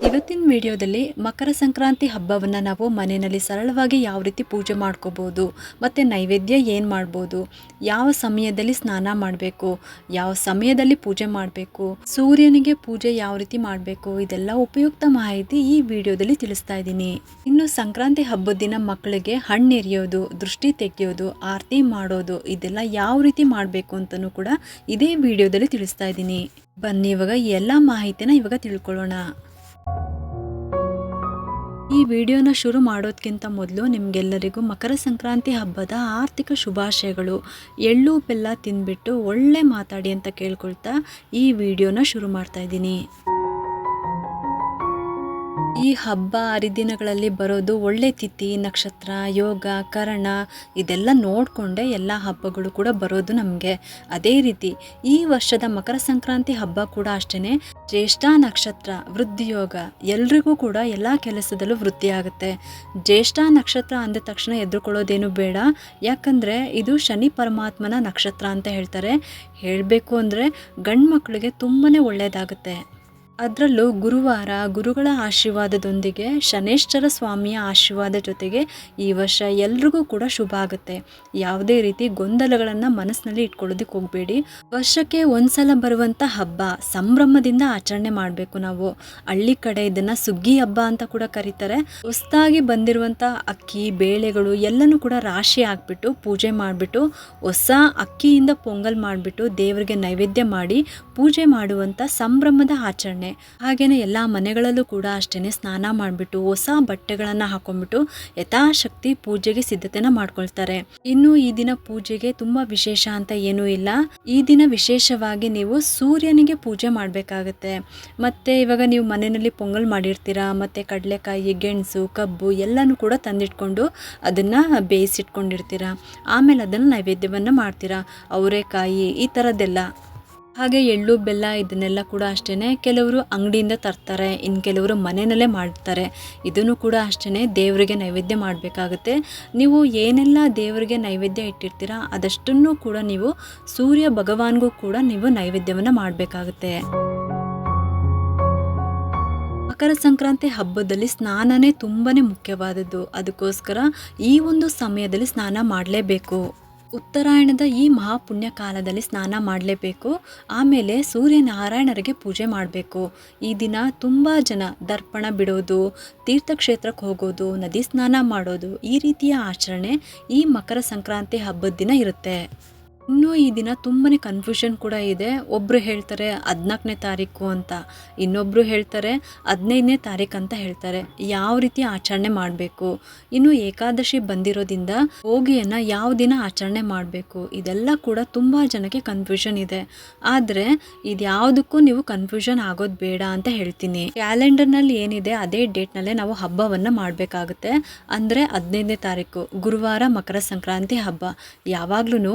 ಇವತ್ತಿನ ವಿಡಿಯೋದಲ್ಲಿ ಮಕರ ಸಂಕ್ರಾಂತಿ ಹಬ್ಬವನ್ನು ನಾವು ಮನೆಯಲ್ಲಿ ಸರಳವಾಗಿ ಯಾವ ರೀತಿ ಪೂಜೆ ಮಾಡ್ಕೋಬೋದು, ಮತ್ತು ನೈವೇದ್ಯ ಏನು ಮಾಡ್ಬೋದು, ಯಾವ ಸಮಯದಲ್ಲಿ ಸ್ನಾನ ಮಾಡಬೇಕು, ಯಾವ ಸಮಯದಲ್ಲಿ ಪೂಜೆ ಮಾಡಬೇಕು, ಸೂರ್ಯನಿಗೆ ಪೂಜೆ ಯಾವ ರೀತಿ ಮಾಡಬೇಕು, ಇದೆಲ್ಲ ಉಪಯುಕ್ತ ಮಾಹಿತಿ ಈ ವಿಡಿಯೋದಲ್ಲಿ ತಿಳಿಸ್ತಾ ಇದ್ದೀನಿ. ಇನ್ನು ಸಂಕ್ರಾಂತಿ ಹಬ್ಬದ ದಿನ ಮಕ್ಕಳಿಗೆ ಹಣ್ಣೆರಿಯೋದು ದೃಷ್ಟಿ ತೆಗೆಯೋದು, ಆರತಿ ಮಾಡೋದು, ಇದೆಲ್ಲ ಯಾವ ರೀತಿ ಮಾಡಬೇಕು ಅಂತಲೂ ಕೂಡ ಇದೇ ವಿಡಿಯೋದಲ್ಲಿ ತಿಳಿಸ್ತಾ ಇದ್ದೀನಿ. ಬನ್ನಿ ಇವಾಗ ಎಲ್ಲ ಮಾಹಿತಿನ ಇವಾಗ ತಿಳ್ಕೊಳ್ಳೋಣ. ಈ ವಿಡಿಯೋನ ಶುರು ಮಾಡೋದಕ್ಕಿಂತ ಮೊದಲು ನಿಮಗೆಲ್ಲರಿಗೂ ಮಕರ ಸಂಕ್ರಾಂತಿ ಹಬ್ಬದ ಆರ್ಥಿಕ ಶುಭಾಶಯಗಳು. ಎಳ್ಳು, ಬೆಲ್ಲ ತಿಂದ್ಬಿಟ್ಟು ಒಳ್ಳೆ ಮಾತಾಡಿ ಅಂತ ಕೇಳ್ಕೊಳ್ತಾ ಈ ವಿಡಿಯೋನ ಶುರು ಮಾಡ್ತಾ ಇದ್ದೀನಿ. ಈ ಹಬ್ಬ ಹರಿದಿನಗಳಲ್ಲಿ ಬರೋದು ಒಳ್ಳೆ ತಿಥಿ, ನಕ್ಷತ್ರ, ಯೋಗ, ಕರಣ ಇದೆಲ್ಲ ನೋಡಿಕೊಂಡೇ ಎಲ್ಲ ಹಬ್ಬಗಳು ಕೂಡ ಬರೋದು ನಮಗೆ. ಅದೇ ರೀತಿ ಈ ವರ್ಷದ ಮಕರ ಸಂಕ್ರಾಂತಿ ಹಬ್ಬ ಕೂಡ ಅಷ್ಟೇ ಜ್ಯೇಷ್ಠ ನಕ್ಷತ್ರ, ವೃದ್ಧಿ ಯೋಗ, ಎಲ್ರಿಗೂ ಕೂಡ ಎಲ್ಲ ಕೆಲಸದಲ್ಲೂ ವೃದ್ಧಿ ಆಗುತ್ತೆ. ಜ್ಯೇಷ್ಠ ನಕ್ಷತ್ರ ಅಂದ ತಕ್ಷಣ ಎದುರುಕೊಳ್ಳೋದೇನು ಬೇಡ. ಯಾಕಂದರೆ ಇದು ಶನಿ ಪರಮಾತ್ಮನ ನಕ್ಷತ್ರ ಅಂತ ಹೇಳ್ತಾರೆ. ಹೇಳಬೇಕು ಅಂದರೆ ಗಂಡು ಮಕ್ಕಳಿಗೆ ತುಂಬಾ ಒಳ್ಳೆಯದಾಗುತ್ತೆ ಅದರಲ್ಲೂ ಗುರುವಾರ ಗುರುಗಳ ಆಶೀರ್ವಾದದೊಂದಿಗೆ ಶನೇಶ್ವರ ಸ್ವಾಮಿಯ ಆಶೀರ್ವಾದ ಜೊತೆಗೆ ಈ ವರ್ಷ ಎಲ್ರಿಗೂ ಕೂಡ ಶುಭ ಆಗುತ್ತೆ. ಯಾವುದೇ ರೀತಿ ಗೊಂದಲಗಳನ್ನು ಮನಸ್ಸಿನಲ್ಲಿ ಇಟ್ಕೊಳ್ಳೋದಕ್ಕೆ ಹೋಗಬೇಡಿ. ವರ್ಷಕ್ಕೆ ಒಂದ್ಸಲ ಬರುವಂಥ ಹಬ್ಬ ಸಂಭ್ರಮದಿಂದ ಆಚರಣೆ ಮಾಡಬೇಕು ನಾವು. ಹಳ್ಳಿ ಕಡೆ ಇದನ್ನು ಸುಗ್ಗಿ ಹಬ್ಬ ಅಂತ ಕೂಡ ಕರೀತಾರೆ. ಹೊಸದಾಗಿ ಬಂದಿರುವಂಥ ಅಕ್ಕಿ, ಬೇಳೆಗಳು ಎಲ್ಲನೂ ಕೂಡ ರಾಶಿ ಹಾಕ್ಬಿಟ್ಟು ಪೂಜೆ ಮಾಡಿಬಿಟ್ಟು ಹೊಸ ಅಕ್ಕಿಯಿಂದ ಪೊಂಗಲ್ ಮಾಡಿಬಿಟ್ಟು ದೇವರಿಗೆ ನೈವೇದ್ಯ ಮಾಡಿ ಪೂಜೆ ಮಾಡುವಂಥ ಸಂಭ್ರಮದ ಆಚರಣೆ. ಹಾಗೆಯೇ ಎಲ್ಲ ಮನೆಗಳಲ್ಲೂ ಕೂಡ ಅಷ್ಟೇ ಸ್ನಾನ ಮಾಡಿಬಿಟ್ಟು ಹೊಸ ಬಟ್ಟೆಗಳನ್ನು ಹಾಕೊಂಡ್ಬಿಟ್ಟು ಯಥಾಶಕ್ತಿ ಪೂಜೆಗೆ ಸಿದ್ಧತೆನ ಮಾಡ್ಕೊಳ್ತಾರೆ. ಇನ್ನು ಈ ದಿನ ಪೂಜೆಗೆ ತುಂಬಾ ವಿಶೇಷ ಅಂತ ಏನೂ ಇಲ್ಲ. ಈ ದಿನ ವಿಶೇಷವಾಗಿ ನೀವು ಸೂರ್ಯನಿಗೆ ಪೂಜೆ ಮಾಡಬೇಕಾಗತ್ತೆ. ಮತ್ತೆ ಇವಾಗ ನೀವು ಮನೆಯಲ್ಲಿ ಪೊಂಗಲ್ ಮಾಡಿರ್ತೀರಾ, ಮತ್ತೆ ಕಡಲೆಕಾಯಿ, ಗೆಣಸು, ಕಬ್ಬು ಎಲ್ಲನೂ ಕೂಡ ತಂದಿಟ್ಕೊಂಡು ಅದನ್ನ ಬೇಯಿಸಿಟ್ಕೊಂಡಿರ್ತೀರಾ. ಆಮೇಲೆ ಅದನ್ನು ನೈವೇದ್ಯವನ್ನು ಮಾಡ್ತೀರಾ. ಅವರೆಕಾಯಿ ಈ ಥರದ್ದೆಲ್ಲ ಹಾಗೆ ಎಳ್ಳು, ಬೆಲ್ಲ ಇದನ್ನೆಲ್ಲ ಕೂಡ ಅಷ್ಟೇ ಕೆಲವರು ಅಂಗಡಿಯಿಂದ ತರ್ತಾರೆ. ಇನ್ನು ಕೆಲವರು ಮನೆಯಲ್ಲೇ ಮಾಡ್ತಾರೆ. ಇದನ್ನು ಕೂಡ ಅಷ್ಟೇ ದೇವರಿಗೆ ನೈವೇದ್ಯ ಮಾಡಬೇಕಾಗುತ್ತೆ. ನೀವು ಏನೆಲ್ಲ ದೇವರಿಗೆ ನೈವೇದ್ಯ ಇಟ್ಟಿರ್ತೀರಾ, ಅದಷ್ಟನ್ನು ಕೂಡ ನೀವು ಸೂರ್ಯ ಭಗವಾನ್ಗೂ ಕೂಡ ನೀವು ನೈವೇದ್ಯವನ್ನು ಮಾಡಬೇಕಾಗುತ್ತೆ. ಮಕರ ಸಂಕ್ರಾಂತಿ ಹಬ್ಬದಲ್ಲಿ ಸ್ನಾನನೇ ತುಂಬಾ ಮುಖ್ಯವಾದದ್ದು. ಅದಕ್ಕೋಸ್ಕರ ಈ ಒಂದು ಸಮಯದಲ್ಲಿ ಸ್ನಾನ ಮಾಡಲೇಬೇಕು. ಉತ್ತರಾಯಣದ ಈ ಮಹಾಪುಣ್ಯ ಕಾಲದಲ್ಲಿ ಸ್ನಾನ ಮಾಡಲೇಬೇಕು. ಆಮೇಲೆ ಸೂರ್ಯನಾರಾಯಣರಿಗೆ ಪೂಜೆ ಮಾಡಬೇಕು. ಈ ದಿನ ತುಂಬ ಜನ ದರ್ಪಣ ಬಿಡೋದು, ತೀರ್ಥಕ್ಷೇತ್ರಕ್ಕೆ ಹೋಗೋದು, ನದಿ ಸ್ನಾನ ಮಾಡೋದು ಈ ರೀತಿಯ ಆಚರಣೆ ಈ ಮಕರ ಸಂಕ್ರಾಂತಿ ಹಬ್ಬದ ದಿನ ಇರುತ್ತೆ. ಇನ್ನೂ ಈ ದಿನ ತುಂಬಾ ಕನ್ಫ್ಯೂಷನ್ ಕೂಡ ಇದೆ. ಒಬ್ಬರು ಹೇಳ್ತಾರೆ ಹದಿನಾಲ್ಕನೇ ತಾರೀಕು ಅಂತ ಇನ್ನೊಬ್ಬರು ಹೇಳ್ತಾರೆ ಹದಿನೈದನೇ ತಾರೀಕು ಅಂತ ಹೇಳ್ತಾರೆ. ಯಾವ ರೀತಿ ಆಚರಣೆ ಮಾಡಬೇಕು? ಇನ್ನು ಏಕಾದಶಿ ಬಂದಿರೋದ್ರಿಂದ ಹೋಗಿಯನ್ನು ಯಾವ ದಿನ ಆಚರಣೆ ಮಾಡಬೇಕು? ಇದೆಲ್ಲ ಕೂಡ ತುಂಬ ಜನಕ್ಕೆ ಕನ್ಫ್ಯೂಷನ್ ಇದೆ. ಆದರೆ ಇದ್ಯಾವುದಕ್ಕೂ ನೀವು ಕನ್ಫ್ಯೂಷನ್ ಆಗೋದು ಬೇಡ ಅಂತ ಹೇಳ್ತೀನಿ. ಕ್ಯಾಲೆಂಡರ್ನಲ್ಲಿ ಏನಿದೆ ಅದೇ ಡೇಟ್ನಲ್ಲೇ ನಾವು ಹಬ್ಬವನ್ನು ಮಾಡಬೇಕಾಗುತ್ತೆ. ಅಂದರೆ ಹದಿನೈದನೇ ತಾರೀಕು, ಗುರುವಾರ ಮಕರ ಸಂಕ್ರಾಂತಿ ಹಬ್ಬ. ಯಾವಾಗ್ಲೂ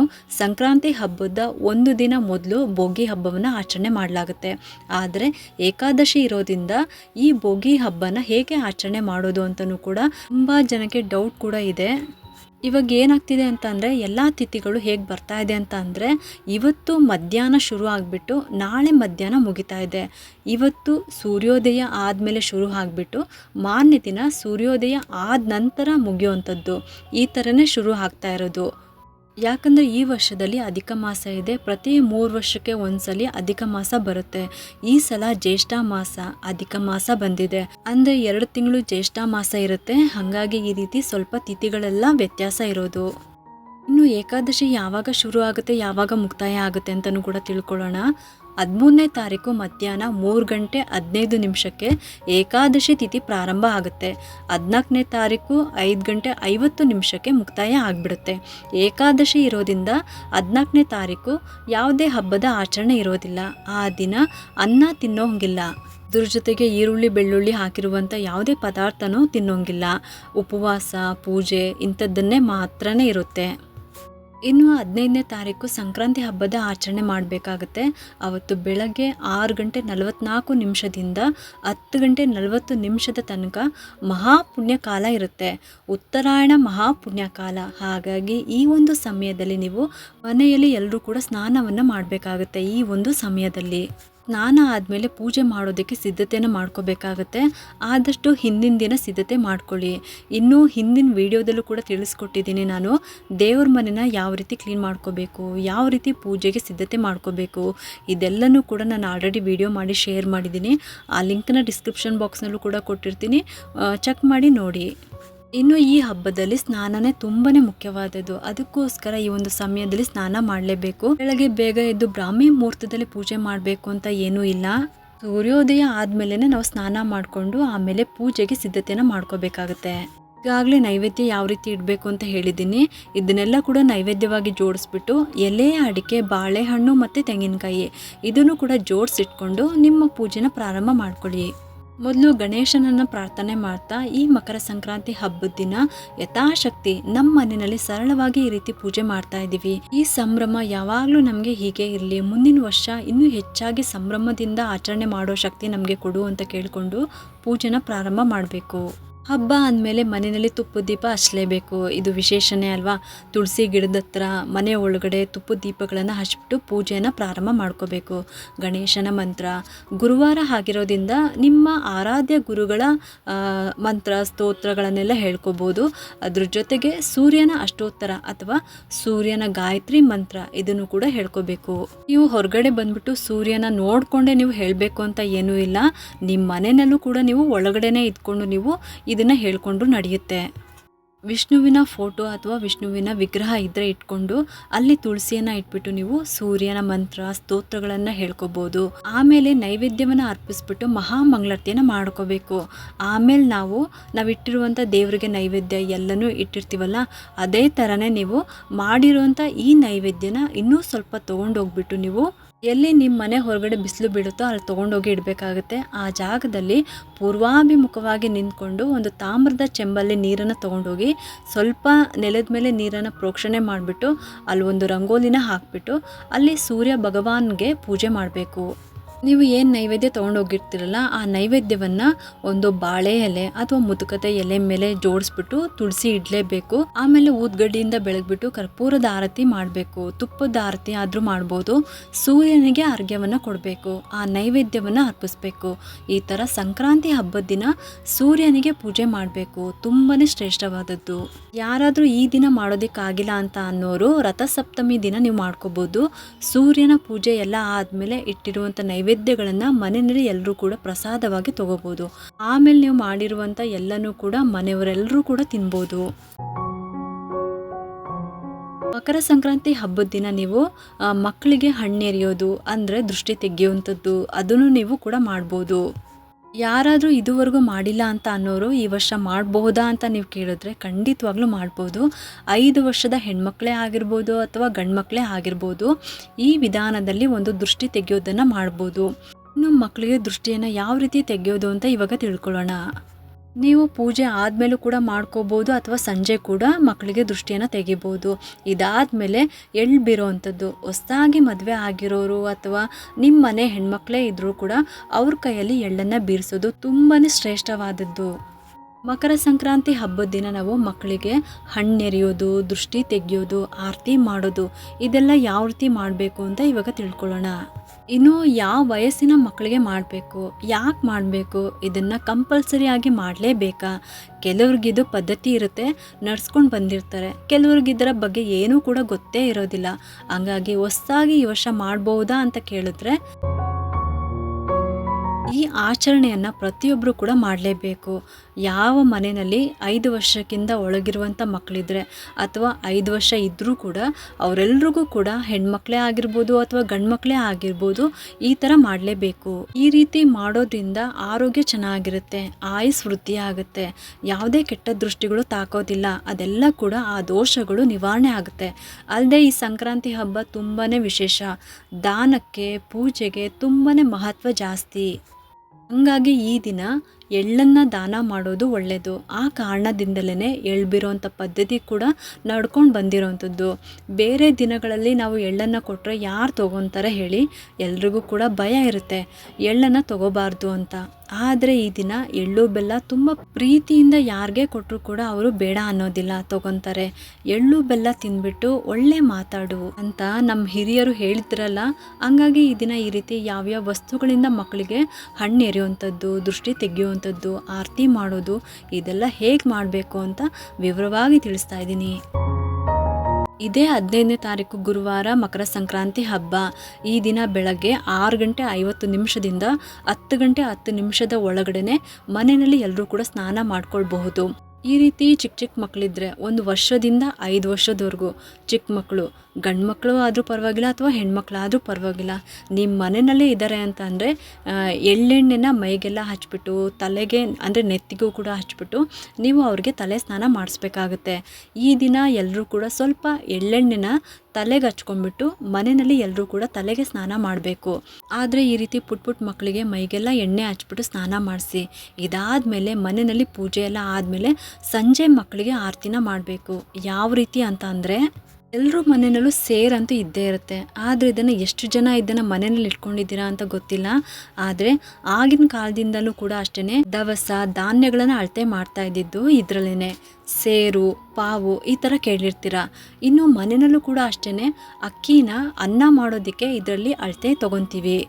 ಹಬ್ಬದ ಒಂದು ದಿನ ಮೊದಲು ಭೋಗಿ ಹಬ್ಬವನ್ನು ಆಚರಣೆ ಮಾಡಲಾಗುತ್ತೆ. ಆದರೆ ಏಕಾದಶಿ ಇರೋದ್ರಿಂದ ಈ ಭೋಗಿ ಹಬ್ಬನ ಹೇಗೆ ಆಚರಣೆ ಮಾಡೋದು ಅಂತಲೂ ಕೂಡ ತುಂಬ ಜನಕ್ಕೆ ಡೌಟ್ ಕೂಡ ಇದೆ. ಇವಾಗ ಏನಾಗ್ತಿದೆ ಅಂತ ಅಂದರೆ ಎಲ್ಲ ತಿಥಿಗಳು ಹೇಗೆ ಬರ್ತಾ ಇದೆ ಅಂತ ಅಂದರೆ ಇವತ್ತು ಮಧ್ಯಾಹ್ನ ಶುರು ಆಗಿಬಿಟ್ಟು ನಾಳೆ ಮಧ್ಯಾಹ್ನ ಮುಗಿತಾ ಇದೆ. ಇವತ್ತು ಸೂರ್ಯೋದಯ ಆದಮೇಲೆ ಶುರು ಆಗಿಬಿಟ್ಟು ಮಾರನೇ ದಿನ ಸೂರ್ಯೋದಯ ಆದ ನಂತರ ಮುಗಿಯುವಂಥದ್ದು. ಈ ಥರನೇ ಶುರು ಆಗ್ತಾ ಇರೋದು. ಯಾಕಂದರೆ ಈ ವರ್ಷದಲ್ಲಿ ಅಧಿಕ ಮಾಸ ಇದೆ. ಪ್ರತಿ ಮೂರು ವರ್ಷಕ್ಕೆ ಒಂದ್ಸಲಿ ಅಧಿಕ ಮಾಸ ಬರುತ್ತೆ. ಈ ಸಲ ಜ್ಯೇಷ್ಠ ಮಾಸ, ಅಧಿಕ ಮಾಸ ಬಂದಿದೆ. ಅಂದರೆ ಎರಡು ತಿಂಗಳು ಜ್ಯೇಷ್ಠ ಮಾಸ ಇರುತ್ತೆ. ಹಾಗಾಗಿ ಈ ರೀತಿ ಸ್ವಲ್ಪ ತಿಥಿಗಳೆಲ್ಲ ವ್ಯತ್ಯಾಸ ಇರೋದು. ಇನ್ನು ಏಕಾದಶಿ ಯಾವಾಗ ಶುರು ಆಗುತ್ತೆ, ಯಾವಾಗ ಮುಕ್ತಾಯ ಆಗುತ್ತೆ ಅಂತಲೂ ಕೂಡ ತಿಳ್ಕೊಳ್ಳೋಣ. ಹದಿಮೂರನೇ ತಾರೀಕು ಮಧ್ಯಾಹ್ನ ಮೂರು ಗಂಟೆ ಹದಿನೈದು ನಿಮಿಷಕ್ಕೆ ಏಕಾದಶಿ ತಿಥಿ ಪ್ರಾರಂಭ ಆಗುತ್ತೆ. ಹದಿನಾಲ್ಕನೇ ತಾರೀಕು ಐದು ಗಂಟೆ ಐವತ್ತು ನಿಮಿಷಕ್ಕೆ ಮುಕ್ತಾಯ ಆಗಿಬಿಡುತ್ತೆ. ಏಕಾದಶಿ ಇರೋದ್ರಿಂದ ಹದಿನಾಲ್ಕನೇ ತಾರೀಕು ಯಾವುದೇ ಹಬ್ಬದ ಆಚರಣೆ ಇರೋದಿಲ್ಲ. ಆ ದಿನ ಅನ್ನ ತಿನ್ನೋಂಗಿಲ್ಲ. ಇದ್ರ ಜೊತೆಗೆ ಈರುಳ್ಳಿ, ಬೆಳ್ಳುಳ್ಳಿ ಹಾಕಿರುವಂಥ ಯಾವುದೇ ಪದಾರ್ಥನೂ ತಿನ್ನೋಂಗಿಲ್ಲ. ಉಪವಾಸ, ಪೂಜೆ ಇಂಥದ್ದನ್ನೇ ಮಾತ್ರನೇ ಇರುತ್ತೆ. ಇನ್ನು ಹದಿನೈದನೇ ತಾರೀಕು ಸಂಕ್ರಾಂತಿ ಹಬ್ಬದ ಆಚರಣೆ ಮಾಡಬೇಕಾಗುತ್ತೆ. ಅವತ್ತು ಬೆಳಗ್ಗೆ ಆರು ಗಂಟೆ ನಲವತ್ತ್ನಾಲ್ಕು ನಿಮಿಷದಿಂದ ಹತ್ತು ಗಂಟೆ ನಲವತ್ತು ನಿಮಿಷದ ತನಕ ಮಹಾಪುಣ್ಯಕಾಲ ಇರುತ್ತೆ. ಉತ್ತರಾಯಣ ಮಹಾಪುಣ್ಯಕಾಲ. ಹಾಗಾಗಿ ಈ ಒಂದು ಸಮಯದಲ್ಲಿ ನೀವು ಮನೆಯಲ್ಲಿ ಎಲ್ಲರೂ ಕೂಡ ಸ್ನಾನವನ್ನು ಮಾಡಬೇಕಾಗುತ್ತೆ ಈ ಒಂದು ಸಮಯದಲ್ಲಿ. ಸ್ನಾನ ಆದಮೇಲೆ ಪೂಜೆ ಮಾಡೋದಕ್ಕೆ ಸಿದ್ಧತೆನ ಮಾಡ್ಕೋಬೇಕಾಗತ್ತೆ. ಆದಷ್ಟು ಹಿಂದಿನ ದಿನ ಸಿದ್ಧತೆ ಮಾಡ್ಕೊಳ್ಳಿ. ಇನ್ನೂ ಹಿಂದಿನ ವಿಡಿಯೋದಲ್ಲೂ ಕೂಡ ತಿಳಿಸ್ಕೊಟ್ಟಿದ್ದೀನಿ ನಾನು. ದೇವ್ರ ಮನೆನ ಯಾವ ರೀತಿ ಕ್ಲೀನ್ ಮಾಡ್ಕೋಬೇಕು, ಯಾವ ರೀತಿ ಪೂಜೆಗೆ ಸಿದ್ಧತೆ ಮಾಡ್ಕೋಬೇಕು, ಇದೆಲ್ಲನೂ ಕೂಡ ನಾನು ಆಲ್ರೆಡಿ ವಿಡಿಯೋ ಮಾಡಿ ಶೇರ್ ಮಾಡಿದ್ದೀನಿ. ಆ ಲಿಂಕ್ನ ಡಿಸ್ಕ್ರಿಪ್ಷನ್ ಬಾಕ್ಸ್ನಲ್ಲೂ ಕೂಡ ಕೊಟ್ಟಿರ್ತೀನಿ. ಚೆಕ್ ಮಾಡಿ ನೋಡಿ. ಇನ್ನು ಈ ಹಬ್ಬದಲ್ಲಿ ಸ್ನಾನನೇ ತುಂಬಾನೇ ಮುಖ್ಯವಾದದ್ದು. ಅದಕ್ಕೋಸ್ಕರ ಈ ಒಂದು ಸಮಯದಲ್ಲಿ ಸ್ನಾನ ಮಾಡಲೇಬೇಕು. ಬೆಳಗ್ಗೆ ಬೇಗ ಎದ್ದು ಬ್ರಾಹ್ಮಿ ಮುಹೂರ್ತದಲ್ಲಿ ಪೂಜೆ ಮಾಡಬೇಕು ಅಂತ ಏನೂ ಇಲ್ಲ. ಸೂರ್ಯೋದಯ ಆದ್ಮೇಲೆ ನಾವು ಸ್ನಾನ ಮಾಡಿಕೊಂಡು ಆಮೇಲೆ ಪೂಜೆಗೆ ಸಿದ್ಧತೆಯನ್ನು ಮಾಡ್ಕೋಬೇಕಾಗತ್ತೆ. ಈಗಾಗಲೇ ನೈವೇದ್ಯ ಯಾವ ರೀತಿ ಇಡಬೇಕು ಅಂತ ಹೇಳಿದ್ದೀನಿ. ಇದನ್ನೆಲ್ಲ ಕೂಡ ನೈವೇದ್ಯವಾಗಿ ಜೋಡಿಸ್ಬಿಟ್ಟು ಎಲೆ, ಅಡಿಕೆ, ಬಾಳೆಹಣ್ಣು ಮತ್ತು ತೆಂಗಿನಕಾಯಿ ಇದನ್ನು ಕೂಡ ಜೋಡಿಸಿಟ್ಕೊಂಡು ನಿಮ್ಮ ಪೂಜೆನ ಪ್ರಾರಂಭ ಮಾಡ್ಕೊಳ್ಳಿ. ಮೊದಲು ಗಣೇಶನನ್ನು ಪ್ರಾರ್ಥನೆ ಮಾಡ್ತಾ ಈ ಮಕರ ಸಂಕ್ರಾಂತಿ ಹಬ್ಬದ ದಿನ ಯಥಾಶಕ್ತಿ ನಮ್ಮ ಮನೆಯಲ್ಲಿ ಸರಳವಾಗಿ ಈ ರೀತಿ ಪೂಜೆ ಮಾಡ್ತಾ ಇದ್ದೀವಿ. ಈ ಸಂಭ್ರಮ ಯಾವಾಗಲೂ ನಮಗೆ ಹೀಗೆ ಇರಲಿ. ಮುಂದಿನ ವರ್ಷ ಇನ್ನೂ ಹೆಚ್ಚಾಗಿ ಸಂಭ್ರಮದಿಂದ ಆಚರಣೆ ಮಾಡೋ ಶಕ್ತಿ ನಮಗೆ ಕೊಡು ಅಂತ ಕೇಳಿಕೊಂಡು ಪೂಜೆನ ಪ್ರಾರಂಭ ಮಾಡಬೇಕು. ಹಬ್ಬ ಅಂದಮೇಲೆ ಮನೆಯಲ್ಲಿ ತುಪ್ಪದ ದೀಪ ಹಚ್ಚಲೇಬೇಕು ಇದು ವಿಶೇಷನೇ ಅಲ್ವಾ? ತುಳಸಿ ಗಿಡದ ಹತ್ರ ಮನೆ ಒಳಗಡೆ ತುಪ್ಪದ ದೀಪಗಳನ್ನು ಹಚ್ಬಿಟ್ಟು ಪೂಜೆಯನ್ನು ಪ್ರಾರಂಭ ಮಾಡ್ಕೋಬೇಕು. ಗಣೇಶನ ಮಂತ್ರ. ಗುರುವಾರ ಆಗಿರೋದ್ರಿಂದ ನಿಮ್ಮ ಆರಾಧ್ಯ ಗುರುಗಳ ಮಂತ್ರ, ಸ್ತೋತ್ರಗಳನ್ನೆಲ್ಲ ಹೇಳ್ಕೋಬೋದು. ಅದ್ರ ಜೊತೆಗೆ ಸೂರ್ಯನ ಅಷ್ಟೋತ್ತರ ಅಥವಾ ಸೂರ್ಯನ ಗಾಯತ್ರಿ ಮಂತ್ರ ಇದನ್ನು ಕೂಡ ಹೇಳ್ಕೋಬೇಕು. ನೀವು ಹೊರಗಡೆ ಬಂದ್ಬಿಟ್ಟು ಸೂರ್ಯನ ನೋಡ್ಕೊಂಡೇ ನೀವು ಹೇಳಬೇಕು ಅಂತ ಏನೂ ಇಲ್ಲ. ನಿಮ್ಮ ಮನೆಯಲ್ಲೂ ಕೂಡ ನೀವು ಒಳಗಡೆನೇ ಇದ್ಕೊಂಡು ನೀವು ಇದನ್ನ ಹೇಳ್ಕೊಂಡು ನಡೆಯುತ್ತೆ. ವಿಷ್ಣುವಿನ ಫೋಟೋ ಅಥವಾ ವಿಷ್ಣುವಿನ ವಿಗ್ರಹ ಇದ್ದರೆ ಇಟ್ಕೊಂಡು ಅಲ್ಲಿ ತುಳಸಿಯನ್ನು ಇಟ್ಬಿಟ್ಟು ನೀವು ಸೂರ್ಯನ ಮಂತ್ರ, ಸ್ತೋತ್ರಗಳನ್ನು ಹೇಳ್ಕೊಬೋದು. ಆಮೇಲೆ ನೈವೇದ್ಯವನ್ನು ಅರ್ಪಿಸ್ಬಿಟ್ಟು ಮಹಾಮಂಗಳಾರತಿಯನ್ನು ಮಾಡ್ಕೋಬೇಕು. ಆಮೇಲೆ ನಾವು ನಾವಿಟ್ಟಿರುವಂಥ ದೇವರಿಗೆ ನೈವೇದ್ಯ ಎಲ್ಲನೂ ಇಟ್ಟಿರ್ತೀವಲ್ಲ, ಅದೇ ಥರನೇ ನೀವು ಮಾಡಿರುವಂಥ ಈ ನೈವೇದ್ಯನ ಇನ್ನೂ ಸ್ವಲ್ಪ ತೊಗೊಂಡೋಗ್ಬಿಟ್ಟು ನೀವು ಎಲ್ಲಿ ನಿಮ್ಮ ಮನೆ ಹೊರಗಡೆ ಬಿಸಿಲು ಬೀಳುತ್ತೋ ಅಲ್ಲಿ ತೊಗೊಂಡೋಗಿ ಇಡಬೇಕಾಗುತ್ತೆ. ಆ ಜಾಗದಲ್ಲಿ ಪೂರ್ವಾಭಿಮುಖವಾಗಿ ನಿಂತ್ಕೊಂಡು ಒಂದು ತಾಮ್ರದ ಚೆಂಬಲ್ಲಿ ನೀರನ್ನು ತೊಗೊಂಡೋಗಿ ಸ್ವಲ್ಪ ನೆಲದ ಮೇಲೆ ನೀರನ್ನು ಪ್ರೋಕ್ಷಣೆ ಮಾಡಿಬಿಟ್ಟು ಅಲ್ಲಿ ಒಂದು ರಂಗೋಲಿನ ಹಾಕಿಬಿಟ್ಟು ಅಲ್ಲಿ ಸೂರ್ಯ ಭಗವಾನ್ಗೆ ಪೂಜೆ ಮಾಡಬೇಕು. ನೀವು ಏನು ನೈವೇದ್ಯ ತೊಗೊಂಡೋಗಿರ್ತೀರಲ್ಲ, ಆ ನೈವೇದ್ಯವನ್ನು ಒಂದು ಬಾಳೆ ಎಲೆ ಅಥವಾ ಮುತುಕತೆ ಎಲೆ ಮೇಲೆ ಜೋಡಿಸ್ಬಿಟ್ಟು ತುಳಸಿ ಇಡಲೇಬೇಕು. ಆಮೇಲೆ ಊದ್ಗಡ್ಡಿಯಿಂದ ಬೆಳಗ್ಬಿಟ್ಟು ಕರ್ಪೂರದ ಆರತಿ ಮಾಡಬೇಕು. ತುಪ್ಪದ ಆರತಿ ಆದರೂ ಮಾಡ್ಬೋದು. ಸೂರ್ಯನಿಗೆ ಅರ್ಘ್ಯವನ್ನು ಕೊಡಬೇಕು. ಆ ನೈವೇದ್ಯವನ್ನು ಅರ್ಪಿಸ್ಬೇಕು. ಈ ಥರ ಸಂಕ್ರಾಂತಿ ಹಬ್ಬದ ದಿನ ಸೂರ್ಯನಿಗೆ ಪೂಜೆ ಮಾಡಬೇಕು. ತುಂಬಾ ಶ್ರೇಷ್ಠವಾದದ್ದು. ಯಾರಾದರೂ ಈ ದಿನ ಮಾಡೋದಕ್ಕಾಗಿಲ್ಲ ಅಂತ ಅನ್ನೋರು ರಥಸಪ್ತಮಿ ದಿನ ನೀವು ಮಾಡ್ಕೋಬೋದು. ಸೂರ್ಯನ ಪೂಜೆ ಎಲ್ಲ ಆದಮೇಲೆ ಇಟ್ಟಿರುವಂಥ ನೈವೇದ್ಯಗಳನ್ನು ಮನೆಯಲ್ಲಿ ಎಲ್ಲರೂ ಕೂಡ ಪ್ರಸಾದವಾಗಿ ತಗೋಬೋದು. ಆಮೇಲೆ ನೀವು ಮಾಡಿರುವಂಥ ಎಲ್ಲನೂ ಕೂಡ ಮನೆಯವರೆಲ್ಲರೂ ಕೂಡ ತಿನ್ಬೋದು. ಮಕರ ಸಂಕ್ರಾಂತಿ ಹಬ್ಬದ ದಿನ ನೀವು ಮಕ್ಕಳಿಗೆ ಹಣ್ಣೆರಿಯೋದು ಅಂದರೆ ದೃಷ್ಟಿ ತೆಗೆಯುವಂಥದ್ದು ಅದನ್ನು ನೀವು ಕೂಡ ಮಾಡ್ಬೋದು. ಯಾರಾದರೂ ಇದುವರೆಗೂ ಮಾಡಿಲ್ಲ ಅಂತ ಅನ್ನೋರು ಈ ವರ್ಷ ಮಾಡಬಹುದಾ ಅಂತ ನೀವು ಕೇಳಿದ್ರೆ ಖಂಡಿತವಾಗ್ಲೂ ಮಾಡ್ಬೋದು. ಐದು ವರ್ಷದ ಹೆಣ್ಮಕ್ಳೇ ಆಗಿರ್ಬೋದು ಅಥವಾ ಗಂಡ್ಮಕ್ಳೇ ಆಗಿರ್ಬೋದು, ಈ ವಿಧಾನದಲ್ಲಿ ಒಂದು ದೃಷ್ಟಿ ತೆಗೆಯೋದನ್ನು ಮಾಡ್ಬೋದು. ಇನ್ನು ಮಕ್ಕಳಿಗೆ ದೃಷ್ಟಿಯನ್ನು ಯಾವ ರೀತಿ ತೆಗೆಯೋದು ಅಂತ ಇವಾಗ ತಿಳ್ಕೊಳ್ಳೋಣ. ನೀವು ಪೂಜೆ ಆದಮೇಲೂ ಕೂಡ ಮಾಡ್ಕೋಬೋದು ಅಥವಾ ಸಂಜೆ ಕೂಡ ಮಕ್ಕಳಿಗೆ ದೃಷ್ಟಿಯನ್ನು ತೆಗಿಬೋದು. ಇದಾದಮೇಲೆ ಎಳ್ಳು ಬೀರೋವಂಥದ್ದು ಹೊಸ್ದಾಗಿ ಮದುವೆ ಆಗಿರೋರು ಅಥವಾ ನಿಮ್ಮ ಮನೆ ಹೆಣ್ಮಕ್ಳೇ ಇದ್ದರೂ ಕೂಡ ಅವ್ರ ಕೈಯಲ್ಲಿ ಎಳ್ಳನ್ನು ಬೀರಿಸೋದು ತುಂಬಾ ಶ್ರೇಷ್ಠವಾದದ್ದು. ಮಕರ ಸಂಕ್ರಾಂತಿ ಹಬ್ಬದ ದಿನ ನಾವು ಮಕ್ಕಳಿಗೆ ಹಣ್ಣೆರೆಯೋದು ದೃಷ್ಟಿ ತೆಗೆಯೋದು, ಆರತಿ ಮಾಡೋದು. ಇದೆಲ್ಲ ಯಾವ ರೀತಿ ಮಾಡಬೇಕು ಅಂತ ಇವಾಗ ತಿಳ್ಕೊಳ್ಳೋಣ. ಇನ್ನು ಯಾವ ವಯಸ್ಸಿನ ಮಕ್ಕಳಿಗೆ ಮಾಡಬೇಕು, ಯಾಕೆ ಮಾಡಬೇಕು, ಇದನ್ನು ಕಂಪಲ್ಸರಿಯಾಗಿ ಮಾಡಲೇಬೇಕಾ? ಕೆಲವ್ರಿಗಿದು ಪದ್ಧತಿ ಇರುತ್ತೆ, ನಡ್ಸ್ಕೊಂಡು ಬಂದಿರ್ತಾರೆ. ಕೆಲವ್ರಿಗೆ ಇದರ ಬಗ್ಗೆ ಏನೂ ಕೂಡ ಗೊತ್ತೇ ಇರೋದಿಲ್ಲ. ಹಂಗಾಗಿ ಹೊಸ್ದಾಗಿ ಈ ವರ್ಷ ಮಾಡ್ಬೋದಾ ಅಂತ ಕೇಳಿದ್ರೆ, ಈ ಆಚರಣೆಯನ್ನು ಪ್ರತಿಯೊಬ್ಬರು ಕೂಡ ಮಾಡಲೇಬೇಕು. ಯಾವ ಮನೆಯಲ್ಲಿ ಐದು ವರ್ಷಕ್ಕಿಂತ ಒಳಗಿರುವಂಥ ಮಕ್ಕಳಿದ್ರೆ ಅಥವಾ ಐದು ವರ್ಷ ಇದ್ದರೂ ಕೂಡ ಅವರೆಲ್ರಿಗೂ ಕೂಡ ಹೆಣ್ಮಕ್ಳೇ ಆಗಿರ್ಬೋದು ಅಥವಾ ಗಂಡ್ಮಕ್ಳೇ ಆಗಿರ್ಬೋದು ಈ ಥರ ಮಾಡಲೇಬೇಕು. ಈ ರೀತಿ ಮಾಡೋದ್ರಿಂದ ಆರೋಗ್ಯ ಚೆನ್ನಾಗಿರುತ್ತೆ ಆಯುಸ್ ವೃದ್ಧಿ ಆಗುತ್ತೆ ಯಾವುದೇ ಕೆಟ್ಟ ದೃಷ್ಟಿಗಳು ತಾಕೋದಿಲ್ಲ. ಅದೆಲ್ಲ ಕೂಡ ಆ ದೋಷಗಳು ನಿವಾರಣೆ ಆಗುತ್ತೆ. ಅಲ್ಲದೆ ಈ ಸಂಕ್ರಾಂತಿ ಹಬ್ಬ ತುಂಬಾ ವಿಶೇಷ. ದಾನಕ್ಕೆ, ಪೂಜೆಗೆ ತುಂಬಾ ಮಹತ್ವ ಜಾಸ್ತಿ. ಹಂಗಾಗಿ ಈ ದಿನ ಎಳ್ಳನ್ನು ದಾನ ಮಾಡೋದು ಒಳ್ಳೆಯದು ಆ ಕಾರಣದಿಂದಲೇ ಎಳ್ಬಿರೋಂಥ ಪದ್ಧತಿ ಕೂಡ ನಡ್ಕೊಂಡು ಬಂದಿರೋವಂಥದ್ದು ಬೇರೆ ದಿನಗಳಲ್ಲಿ ನಾವು ಎಳ್ಳನ್ನು ಕೊಟ್ಟರೆ ಯಾರು ತೊಗೊತಾರೆ ಹೇಳಿ ಎಲ್ರಿಗೂ ಕೂಡ ಭಯ ಇರುತ್ತೆ. ಎಳ್ಳನ್ನು ತೊಗೋಬಾರ್ದು ಅಂತ. ಆದರೆ ಈ ದಿನ ಎಳ್ಳು ಬೆಲ್ಲ ತುಂಬ ಪ್ರೀತಿಯಿಂದ ಯಾರಿಗೆ ಕೊಟ್ಟರು ಕೂಡ ಅವರು ಬೇಡ ಅನ್ನೋದಿಲ್ಲ ತಗೊತಾರೆ. ಎಳ್ಳು ಬೆಲ್ಲ ತಿಂದ್ಬಿಟ್ಟು ಒಳ್ಳೆ ಮಾತಾಡು ಅಂತ ನಮ್ಮ ಹಿರಿಯರು ಹೇಳಿದ್ರಲ್ಲ, ಹಂಗಾಗಿ ಈ ದಿನ ಈ ರೀತಿ ಯಾವ್ಯಾವ ವಸ್ತುಗಳಿಂದ ಮಕ್ಕಳಿಗೆ ಹಣ್ಣು ಎರೆಯುವಂಥದ್ದು, ದೃಷ್ಟಿ ತೆಗೆಯುವಂಥದ್ದು ಆರತಿ ಮಾಡೋದು, ಇದೆಲ್ಲ ಹೇಗೆ ಮಾಡಬೇಕು ಅಂತ ವಿವರವಾಗಿ ತಿಳಿಸ್ತಾ ಇದ್ದೀನಿ. ಇದೇ ಹದಿನೈದನೇ ತಾರೀಕು ಗುರುವಾರ ಮಕರ ಸಂಕ್ರಾಂತಿ ಹಬ್ಬ. ಈ ದಿನ ಬೆಳಗ್ಗೆ ಆರು ಗಂಟೆ ಐವತ್ತು ನಿಮಿಷದಿಂದ ಹತ್ತು ಗಂಟೆ ಹತ್ತು ನಿಮಿಷದ ಒಳಗಡೆನೆ ಮನೆಯಲ್ಲಿ ಎಲ್ಲರೂ ಕೂಡ ಸ್ನಾನ ಮಾಡ್ಕೊಳ್ಬಹುದು. ಈ ರೀತಿ ಚಿಕ್ಕ ಚಿಕ್ಕ ಮಕ್ಕಳಿದ್ರೆ ಒಂದು ವರ್ಷದಿಂದ ಐದು ವರ್ಷದವರೆಗೂ ಚಿಕ್ಕ ಮಕ್ಕಳು, ಗಂಡು ಮಕ್ಕಳು ಆದರೂ ಪರವಾಗಿಲ್ಲ ಅಥವಾ ಹೆಣ್ಮಕ್ಳಾದರೂ ಪರವಾಗಿಲ್ಲ. ನಿಮ್ಮ ಮನೆಯಲ್ಲೇ ಇದ್ದಾರೆ ಅಂತ ಅಂದರೆ ಎಳ್ಳೆಣ್ಣೆನ ಮೈಗೆಲ್ಲ ಹಚ್ಬಿಟ್ಟು, ತಲೆಗೆ ಅಂದರೆ ನೆತ್ತಿಗೂ ಕೂಡ ಹಚ್ಬಿಟ್ಟು ನೀವು ಅವ್ರಿಗೆ ತಲೆ ಸ್ನಾನ ಮಾಡಿಸ್ಬೇಕಾಗತ್ತೆ. ಈ ದಿನ ಎಲ್ಲರೂ ಕೂಡ ಸ್ವಲ್ಪ ಎಳ್ಳೆಣ್ಣೆನ ತಲೆಗೆ ಹಚ್ಕೊಂಡ್ಬಿಟ್ಟು ಮನೆಯಲ್ಲಿ ಎಲ್ಲರೂ ಕೂಡ ತಲೆಗೆ ಸ್ನಾನ ಮಾಡಬೇಕು. ಆದರೆ ಈ ರೀತಿ ಪುಟ್ ಪುಟ್ ಮಕ್ಕಳಿಗೆ ಮೈಗೆಲ್ಲ ಎಣ್ಣೆ ಹಚ್ಬಿಟ್ಟು ಸ್ನಾನ ಮಾಡಿಸಿ, ಇದಾದಮೇಲೆ ಮನೆಯಲ್ಲಿ ಪೂಜೆ ಎಲ್ಲ ಆದಮೇಲೆ ಸಂಜೆ ಮಕ್ಕಳಿಗೆ ಆರತಿನ ಮಾಡಬೇಕು. ಯಾವ ರೀತಿ ಅಂತ ಅಂದರೆ ಎಲ್ಲರೂ ಮನೆಯಲ್ಲೂ ಸೇರಂತೂ ಇದ್ದೇ ಇರುತ್ತೆ. ಆದರೆ ಇದನ್ನು ಎಷ್ಟು ಜನ ಇದನ್ನು ಮನೆಯಲ್ಲಿ ಇಟ್ಕೊಂಡಿದ್ದೀರಾ ಅಂತ ಗೊತ್ತಿಲ್ಲ. ಆದರೆ ಆಗಿನ ಕಾಲದಿಂದಲೂ ಕೂಡ ಅಷ್ಟೇ ದವಸ, ಧಾನ್ಯಗಳನ್ನು ಅಳತೆ ಮಾಡ್ತಾ ಇದ್ದಿದ್ದು ಇದರಲ್ಲೇ ಸೇರು, ಪಾವು ಈ ಥರ ಕೇಳಿರ್ತೀರ. ಇನ್ನು ಮನೆಯಲ್ಲೂ ಕೂಡ ಅಷ್ಟೇ ಅಕ್ಕಿನ ಅನ್ನ ಮಾಡೋದಕ್ಕೆ ಇದರಲ್ಲಿ ಅಳತೆ ತೊಗೊತೀವಿ.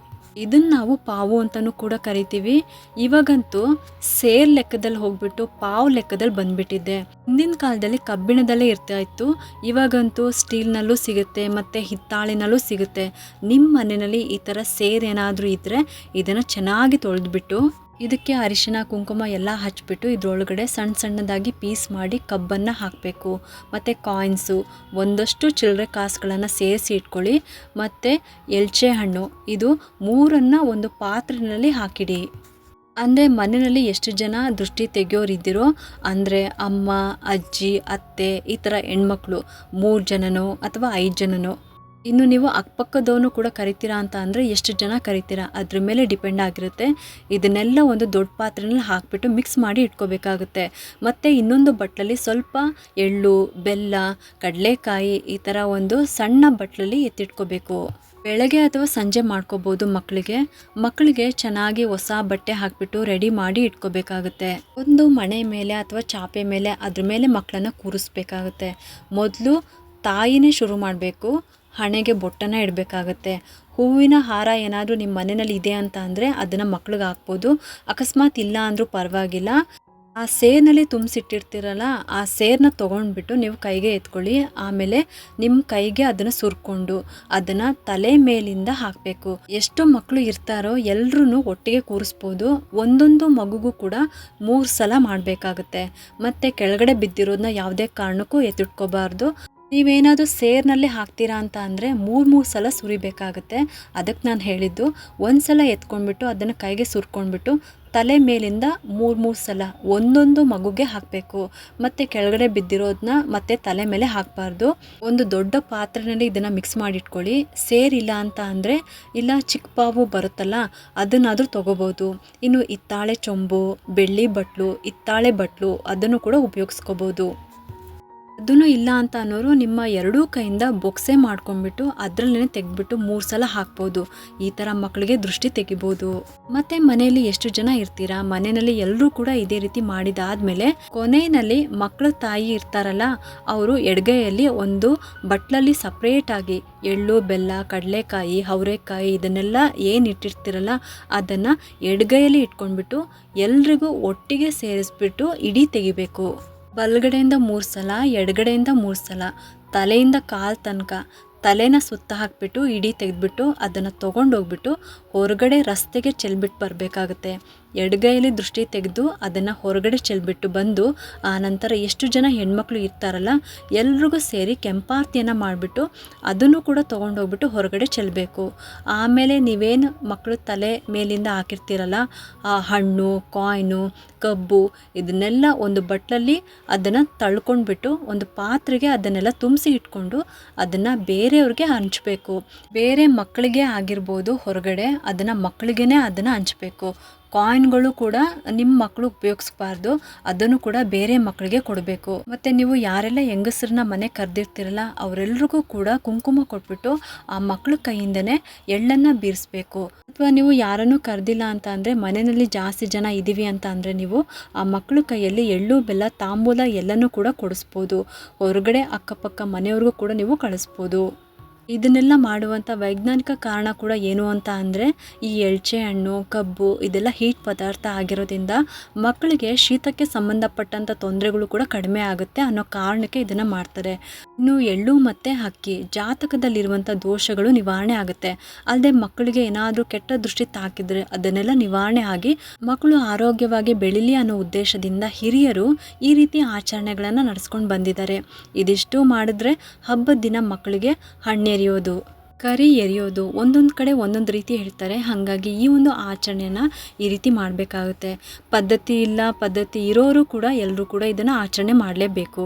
ಇದನ್ನ ನಾವು ಪಾವು ಅಂತಲೂ ಕೂಡ ಕರಿತೀವಿ. ಇವಾಗಂತೂ ಸೇರ್ ಲೆಕ್ಕದಲ್ಲಿ ಹೋಗ್ಬಿಟ್ಟು ಪಾವು ಲೆಕ್ಕದಲ್ಲಿ ಬಂದ್ಬಿಟ್ಟಿದೆ. ಹಿಂದಿನ ಕಾಲದಲ್ಲಿ ಕಬ್ಬಿಣದಲ್ಲೇ ಇರ್ತಾ ಇತ್ತು ಇವಾಗಂತೂ ಸ್ಟೀಲ್ನಲ್ಲೂ ಸಿಗುತ್ತೆ, ಮತ್ತು ಹಿತ್ತಾಳಿನಲ್ಲೂ ಸಿಗುತ್ತೆ. ನಿಮ್ಮ ಮನೆಯಲ್ಲಿ ಈ ಥರ ಸೇರ್ ಏನಾದರೂ ಇದ್ದರೆ ಇದನ್ನು ಚೆನ್ನಾಗಿ ತೊಳೆದ್ಬಿಟ್ಟು ಇದಕ್ಕೆ ಅರಿಶಿನ, ಕುಂಕುಮ ಎಲ್ಲ ಹಚ್ಚಿಬಿಟ್ಟು ಇದರೊಳಗಡೆ ಸಣ್ಣ ಸಣ್ಣದಾಗಿ ಪೀಸ್ ಮಾಡಿ ಕಬ್ಬನ್ನು ಹಾಕಬೇಕು. ಮತ್ತು ಕಾಯಿನ್ಸು ಒಂದಷ್ಟು ಚಿಲ್ಲರೆ ಕಾಸುಗಳನ್ನು ಸೇರಿಸಿ ಇಟ್ಕೊಳ್ಳಿ. ಮತ್ತು ಎಲ್ಚೆ ಹಣ್ಣು, ಇದು ಮೂರನ್ನು ಒಂದು ಪಾತ್ರೆಯಲ್ಲಿ ಹಾಕಿಡಿ. ಅಂದರೆ ಮನೆಯಲ್ಲಿ ಎಷ್ಟು ಜನ ದೃಷ್ಟಿ ತೆಗೆಯೋರಿದ್ದೀರೋ, ಅಂದರೆ ಅಮ್ಮ, ಅಜ್ಜಿ, ಅತ್ತೆ ಈ ಥರ ಹೆಣ್ಮಕ್ಳು, ಮೂರು ಜನನೋ ಅಥವಾ ಐದು ಜನನೋ ಇನ್ನು ನೀವು ಅಕ್ಕಪಕ್ಕದವನು ಕೂಡ ಕರಿತೀರಾ ಅಂತ ಅಂದರೆ ಎಷ್ಟು ಜನ ಕರಿತೀರಾ? ಅದ್ರ ಮೇಲೆ ಡಿಪೆಂಡ್ ಆಗಿರುತ್ತೆ. ಇದನ್ನೆಲ್ಲ ಒಂದು ದೊಡ್ಡ ಪಾತ್ರೆನಲ್ಲಿ ಹಾಕಿಬಿಟ್ಟು ಮಿಕ್ಸ್ ಮಾಡಿ ಇಟ್ಕೋಬೇಕಾಗುತ್ತೆ. ಮತ್ತು ಇನ್ನೊಂದು ಬಟ್ಲಲ್ಲಿ ಸ್ವಲ್ಪ ಎಳ್ಳು, ಬೆಲ್ಲ, ಕಡಲೆಕಾಯಿ ಈ ಥರ ಒಂದು ಸಣ್ಣ ಬಟ್ಲಲ್ಲಿ ಎತ್ತಿಟ್ಕೋಬೇಕು. ಬೆಳಗ್ಗೆ ಅಥವಾ ಸಂಜೆ ಮಾಡ್ಕೋಬೋದು ಮಕ್ಕಳಿಗೆ ಮಕ್ಕಳಿಗೆ ಚೆನ್ನಾಗಿ ಹೊಸ ಬಟ್ಟೆ ಹಾಕಿಬಿಟ್ಟು ರೆಡಿ ಮಾಡಿ ಇಟ್ಕೋಬೇಕಾಗುತ್ತೆ. ಒಂದು ಮನೆ ಮೇಲೆ ಅಥವಾ ಚಾಪೆ ಮೇಲೆ ಅದ್ರ ಮೇಲೆ ಮಕ್ಕಳನ್ನ ಕೂರಿಸ್ಬೇಕಾಗುತ್ತೆ. ಮೊದಲು ತಾಯಿನೇ ಶುರು ಮಾಡಬೇಕು. ಹಣೆಗೆ ಬೊಟ್ಟನ್ನು ಇಡಬೇಕಾಗತ್ತೆ. ಹೂವಿನ ಹಾರ ಏನಾದರೂ ನಿಮ್ಮ ಮನೆಯಲ್ಲಿ ಇದೆ ಅಂತ ಅಂದರೆ ಅದನ್ನು ಮಕ್ಳಿಗೆ ಹಾಕ್ಬೋದು. ಅಕಸ್ಮಾತ್ ಇಲ್ಲ ಅಂದರೂ ಪರವಾಗಿಲ್ಲ. ಆ ಸೇರ್ನಲ್ಲಿ ತುಂಬಿಸಿಟ್ಟಿರ್ತೀರಲ್ಲ, ಆ ಸೇರ್ನ ತೊಗೊಂಡ್ಬಿಟ್ಟು ನೀವು ಕೈಗೆ ಎತ್ಕೊಳ್ಳಿ. ಆಮೇಲೆ ನಿಮ್ಮ ಕೈಗೆ ಅದನ್ನು ಸುರ್ಕೊಂಡು ಅದನ್ನು ತಲೆ ಮೇಲಿಂದ ಹಾಕಬೇಕು. ಎಷ್ಟು ಮಕ್ಕಳು ಇರ್ತಾರೋ ಎಲ್ಲರೂ ಒಟ್ಟಿಗೆ ಕೂರಿಸ್ಬೋದು. ಒಂದೊಂದು ಮಗುಗೂ ಕೂಡ ಮೂರು ಸಲ ಮಾಡಬೇಕಾಗುತ್ತೆ. ಮತ್ತು ಕೆಳಗಡೆ ಬಿದ್ದಿರೋದನ್ನ ಯಾವುದೇ ಕಾರಣಕ್ಕೂ ಎತ್ತಿಟ್ಕೋಬಾರ್ದು. ನೀವೇನಾದರೂ ಸೇರ್ನಲ್ಲಿ ಹಾಕ್ತೀರಾ ಅಂತ ಅಂದರೆ ಮೂರು ಮೂರು ಸಲ ಸುರಿಬೇಕಾಗುತ್ತೆ. ಅದಕ್ಕೆ ನಾನು ಹೇಳಿದ್ದು ಒಂದು ಸಲ ಎತ್ಕೊಂಡ್ಬಿಟ್ಟು ಅದನ್ನು ಕೈಗೆ ಸುರ್ಕೊಂಡ್ಬಿಟ್ಟು ತಲೆ ಮೇಲಿಂದ ಮೂರು ಮೂರು ಸಲ ಒಂದೊಂದು ಮಗುಗೆ ಹಾಕಬೇಕು. ಮತ್ತು ಕೆಳಗಡೆ ಬಿದ್ದಿರೋದನ್ನ ಮತ್ತೆ ತಲೆ ಮೇಲೆ ಹಾಕಬಾರ್ದು. ಒಂದು ದೊಡ್ಡ ಪಾತ್ರೆಯಲ್ಲಿ ಇದನ್ನು ಮಿಕ್ಸ್ ಮಾಡಿಟ್ಕೊಳ್ಳಿ. ಸೇರಿಲ್ಲ ಅಂತ ಅಂದರೆ ಇಲ್ಲ ಚಿಕ್ಕ ಪಾವು ಬರುತ್ತಲ್ಲ, ಅದನ್ನಾದರೂ ತೊಗೋಬೋದು. ಇನ್ನು ಹಿತ್ತಾಳೆ ಚೊಂಬು, ಬೆಳ್ಳಿ ಬಟ್ಲು, ಹಿತ್ತಾಳೆ ಬಟ್ಲು ಅದನ್ನು ಕೂಡ ಉಪಯೋಗಿಸ್ಕೋಬೋದು. ಅದನ್ನು ಇಲ್ಲ ಅಂತ ಅನ್ನೋರು ನಿಮ್ಮ ಎರಡೂ ಕೈಯಿಂದ ಬೊಕ್ಸೆ ಮಾಡ್ಕೊಂಡ್ಬಿಟ್ಟು ಅದರಲ್ಲೇ ತೆಗೆದ್ಬಿಟ್ಟು ಮೂರು ಸಲ ಹಾಕ್ಬೋದು. ಈ ಥರ ಮಕ್ಕಳಿಗೆ ದೃಷ್ಟಿ ತೆಗಿಬೋದು. ಮತ್ತೆ ಮನೆಯಲ್ಲಿ ಎಷ್ಟು ಜನ ಇರ್ತೀರಾ? ಮನೆಯಲ್ಲಿ ಎಲ್ಲರೂ ಕೂಡ ಇದೇ ರೀತಿ ಮಾಡಿದಾದ್ಮೇಲೆ ಕೊನೆಯಲ್ಲಿ ಮಕ್ಕಳ ತಾಯಿ ಇರ್ತಾರಲ್ಲ, ಅವರು ಎಡಗೈಯಲ್ಲಿ ಒಂದು ಬಟ್ಲಲ್ಲಿ ಸಪ್ರೇಟ್ ಆಗಿ ಎಳ್ಳು, ಬೆಲ್ಲ, ಕಡಲೆಕಾಯಿ, ಅವರೆಕಾಯಿ ಇದನ್ನೆಲ್ಲ ಏನು ಇಟ್ಟಿರ್ತೀರಲ್ಲ, ಅದನ್ನು ಎಡಗೈಯಲ್ಲಿ ಇಟ್ಕೊಂಡ್ಬಿಟ್ಟು ಎಲ್ರಿಗೂ ಒಟ್ಟಿಗೆ ಸೇರಿಸ್ಬಿಟ್ಟು ಇಡೀ ತೆಗಿಬೇಕು. ಬಲಗಡೆಯಿಂದ ಮೂರು ಸಲ, ಎಡಗಡೆಯಿಂದ ಮೂರು ಸಲ, ತಲೆಯಿಂದ ಕಾಲು ತನಕ ತಲೆನ ಸುತ್ತ ಹಾಕಿಬಿಟ್ಟು, ಇಡೀ ತೆಗೆದ್ಬಿಟ್ಟು, ಅದನ್ನು ತೊಗೊಂಡೋಗ್ಬಿಟ್ಟು ಹೊರಗಡೆ ರಸ್ತೆಗೆ ಚೆಲ್ಬಿಟ್ಟು ಬರಬೇಕಾಗುತ್ತೆ. ಎಡಗೈಲಿ ದೃಷ್ಟಿ ತೆಗೆದು ಅದನ್ನು ಹೊರಗಡೆ ಚೆಲ್ಬಿಟ್ಟು ಬಂದು ಆ ನಂತರ ಎಷ್ಟು ಜನ ಹೆಣ್ಮಕ್ಳು ಇರ್ತಾರಲ್ಲ, ಎಲ್ರಿಗೂ ಸೇರಿ ಕೆಂಪಾರ್ತಿಯನ್ನು ಮಾಡಿಬಿಟ್ಟು ಅದನ್ನು ಕೂಡ ತೊಗೊಂಡೋಗ್ಬಿಟ್ಟು ಹೊರಗಡೆ ಚೆಲ್ಲಬೇಕು ಆಮೇಲೆ ನೀವೇನು ಮಕ್ಕಳು ತಲೆ ಮೇಲಿಂದ ಹಾಕಿರ್ತೀರಲ್ಲ, ಆ ಹಣ್ಣು, ಕಾಯ್ನು, ಕಬ್ಬು ಇದನ್ನೆಲ್ಲ ಒಂದು ಬಟ್ಲಲ್ಲಿ ಅದನ್ನು ತಳ್ಕೊಂಡ್ಬಿಟ್ಟು ಒಂದು ಪಾತ್ರೆಗೆ ಅದನ್ನೆಲ್ಲ ತುಂಬಿಸಿ ಇಟ್ಕೊಂಡು ಅದನ್ನು ಬೇರೆಯವ್ರಿಗೆ ಹಂಚಬೇಕು. ಬೇರೆ ಮಕ್ಕಳಿಗೆ ಆಗಿರ್ಬೋದು ಹೊರಗಡೆ ಅದನ್ನು ಮಕ್ಕಳಿಗೇ ಅದನ್ನು ಹಂಚಬೇಕು. ಕಾಯಿನ್ಗಳು ಕೂಡ ನಿಮ್ಮ ಮಕ್ಕಳು ಉಪಯೋಗಿಸ್ಬಾರ್ದು. ಅದನ್ನು ಕೂಡ ಬೇರೆ ಮಕ್ಕಳಿಗೆ ಕೊಡಬೇಕು. ಮತ್ತು ನೀವು ಯಾರೆಲ್ಲ ಹೆಂಗಸ್ರನ್ನ ಮನೆ ಕರೆದಿರ್ತಿರಲ್ಲ, ಅವರೆಲ್ರಿಗೂ ಕೂಡ ಕುಂಕುಮ ಕೊಟ್ಬಿಟ್ಟು ಆ ಮಕ್ಕಳ ಕೈಯಿಂದನೇ ಎಳ್ಳನ್ನು ಬೀರಿಸ್ಬೇಕು. ಅಥವಾ ನೀವು ಯಾರನ್ನು ಕರೆದಿಲ್ಲ ಅಂತ ಅಂದರೆ, ಮನೆಯಲ್ಲಿ ಜಾಸ್ತಿ ಜನ ಇದ್ದೀವಿ ಅಂತ ಅಂದರೆ ನೀವು ಆ ಮಕ್ಕಳ ಕೈಯಲ್ಲಿ ಎಳ್ಳು, ಬೆಲ್ಲ, ತಾಂಬೂಲ ಎಲ್ಲನೂ ಕೂಡ ಕೊಡಿಸ್ಬೋದು. ಹೊರಗಡೆ ಅಕ್ಕಪಕ್ಕ ಮನೆಯವ್ರಿಗೂ ಕೂಡ ನೀವು ಕಳಿಸ್ಬೋದು. ಇದನ್ನೆಲ್ಲ ಮಾಡುವಂಥ ವೈಜ್ಞಾನಿಕ ಕಾರಣ ಕೂಡ ಏನು ಅಂತ ಅಂದರೆ ಈ ಎಳ್ಚೆ ಹಣ್ಣು, ಕಬ್ಬು ಇದೆಲ್ಲ ಹೀಟ್ ಪದಾರ್ಥ ಆಗಿರೋದ್ರಿಂದ ಮಕ್ಕಳಿಗೆ ಶೀತಕ್ಕೆ ಸಂಬಂಧಪಟ್ಟಂಥ ತೊಂದರೆಗಳು ಕೂಡ ಕಡಿಮೆ ಆಗುತ್ತೆ ಅನ್ನೋ ಕಾರಣಕ್ಕೆ ಇದನ್ನು ಮಾಡ್ತಾರೆ. ಇನ್ನು ಎಳ್ಳು ಮತ್ತು ಅಕ್ಕಿ ಜಾತಕದಲ್ಲಿರುವಂಥ ದೋಷಗಳು ನಿವಾರಣೆ ಆಗುತ್ತೆ. ಅಲ್ಲದೆ ಮಕ್ಕಳಿಗೆ ಏನಾದರೂ ಕೆಟ್ಟ ದೃಷ್ಟಿ ತಾಕಿದ್ರೆ ಅದನ್ನೆಲ್ಲ ನಿವಾರಣೆ ಆಗಿ ಮಕ್ಕಳು ಆರೋಗ್ಯವಾಗಿ ಬೆಳಿಲಿ ಅನ್ನೋ ಉದ್ದೇಶದಿಂದ ಹಿರಿಯರು ಈ ರೀತಿ ಆಚರಣೆಗಳನ್ನು ನಡೆಸ್ಕೊಂಡು ಬಂದಿದ್ದಾರೆ. ಇದಿಷ್ಟು ಮಾಡಿದ್ರೆ ಹಬ್ಬದ ದಿನ ಮಕ್ಕಳಿಗೆ ಹಣ್ಣೆರಿಯೋದು ಕರಿ ಎರೆಯೋದು ಒಂದೊಂದು ಕಡೆ ಒಂದೊಂದು ರೀತಿ ಹೇಳ್ತಾರೆ. ಹಾಗಾಗಿ ಈ ಒಂದು ಆಚರಣೆನ ಈ ರೀತಿ ಮಾಡಬೇಕಾಗುತ್ತೆ. ಪದ್ಧತಿ ಇಲ್ಲ, ಪದ್ಧತಿ ಇರೋರು ಕೂಡ ಎಲ್ಲರೂ ಕೂಡ ಇದನ್ನು ಆಚರಣೆ ಮಾಡಲೇಬೇಕು.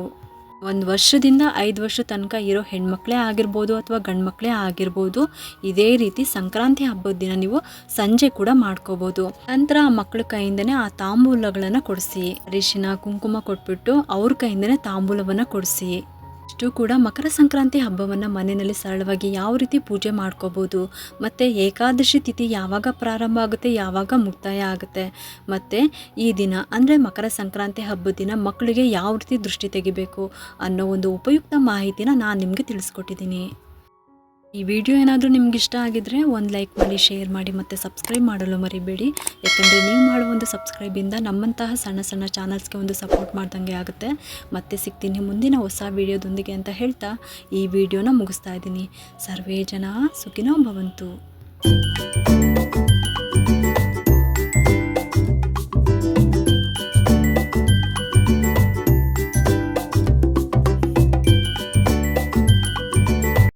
ಒಂದು ವರ್ಷದಿಂದ ಐದು ವರ್ಷ ತನಕ ಇರೋ ಹೆಣ್ಮಕ್ಳೇ ಆಗಿರ್ಬೋದು ಅಥವಾ ಗಂಡ್ಮಕ್ಳೇ ಆಗಿರ್ಬೋದು, ಇದೇ ರೀತಿ ಸಂಕ್ರಾಂತಿ ಹಬ್ಬದ ದಿನ ನೀವು ಸಂಜೆ ಕೂಡ ಮಾಡ್ಕೋಬೋದು. ನಂತರ ಆ ಮಕ್ಕಳ ಕೈಯಿಂದನೇ ಆ ತಾಂಬೂಲಗಳನ್ನು ಕೊಡಿಸಿ ಅರಿಶಿನ ಕುಂಕುಮ ಕೊಟ್ಬಿಟ್ಟು ಅವ್ರ ಕೈಯಿಂದನೇ ತಾಂಬೂಲವನ್ನು ಕೊಡಿಸಿ. ಇಷ್ಟು ಕೂಡ ಮಕರ ಸಂಕ್ರಾಂತಿ ಹಬ್ಬವನ್ನು ಮನೆಯಲ್ಲಿ ಸರಳವಾಗಿ ಯಾವ ರೀತಿ ಪೂಜೆ ಮಾಡ್ಕೋಬೋದು, ಮತ್ತು ಏಕಾದಶಿ ತಿಥಿ ಯಾವಾಗ ಪ್ರಾರಂಭ ಆಗುತ್ತೆ, ಯಾವಾಗ ಮುಕ್ತಾಯ ಆಗುತ್ತೆ, ಮತ್ತು ಈ ದಿನ ಅಂದರೆ ಮಕರ ಸಂಕ್ರಾಂತಿ ಹಬ್ಬದ ದಿನ ಮಕ್ಕಳಿಗೆ ಯಾವ ರೀತಿ ದೃಷ್ಟಿ ತೆಗಿಬೇಕು ಅನ್ನೋ ಒಂದು ಉಪಯುಕ್ತ ಮಾಹಿತಿನ ನಾನು ನಿಮಗೆ ತಿಳಿಸ್ಕೊಟ್ಟಿದ್ದೀನಿ. ಈ ವಿಡಿಯೋ ಏನಾದರೂ ನಿಮ್ಗೆ ಇಷ್ಟ ಆಗಿದ್ರೆ ಒಂದು ಲೈಕ್ ಮಾಡಿ, ಶೇರ್ ಮಾಡಿ ಮತ್ತು ಸಬ್ಸ್ಕ್ರೈಬ್ ಮಾಡಲು ಮರಿಬೇಡಿ. ಯಾಕಂದರೆ ನೀವು ಮಾಡೋ ಒಂದು ಸಬ್ಸ್ಕ್ರೈಬಿಂದ ನಮ್ಮಂತಹ ಸಣ್ಣ ಸಣ್ಣ ಚಾನಲ್ಸ್ಗೆ ಒಂದು ಸಪೋರ್ಟ್ ಮಾಡ್ದಂಗೆ ಆಗುತ್ತೆ. ಮತ್ತೆ ಸಿಗ್ತೀನಿ ಮುಂದಿನ ಹೊಸ ವಿಡಿಯೋದೊಂದಿಗೆ ಅಂತ ಹೇಳ್ತಾ ಈ ವಿಡಿಯೋನ ಮುಗಿಸ್ತಾ ಇದ್ದೀನಿ. ಸರ್ವೇ ಜನ ಸುಖಿನೋ ಭವಂತು.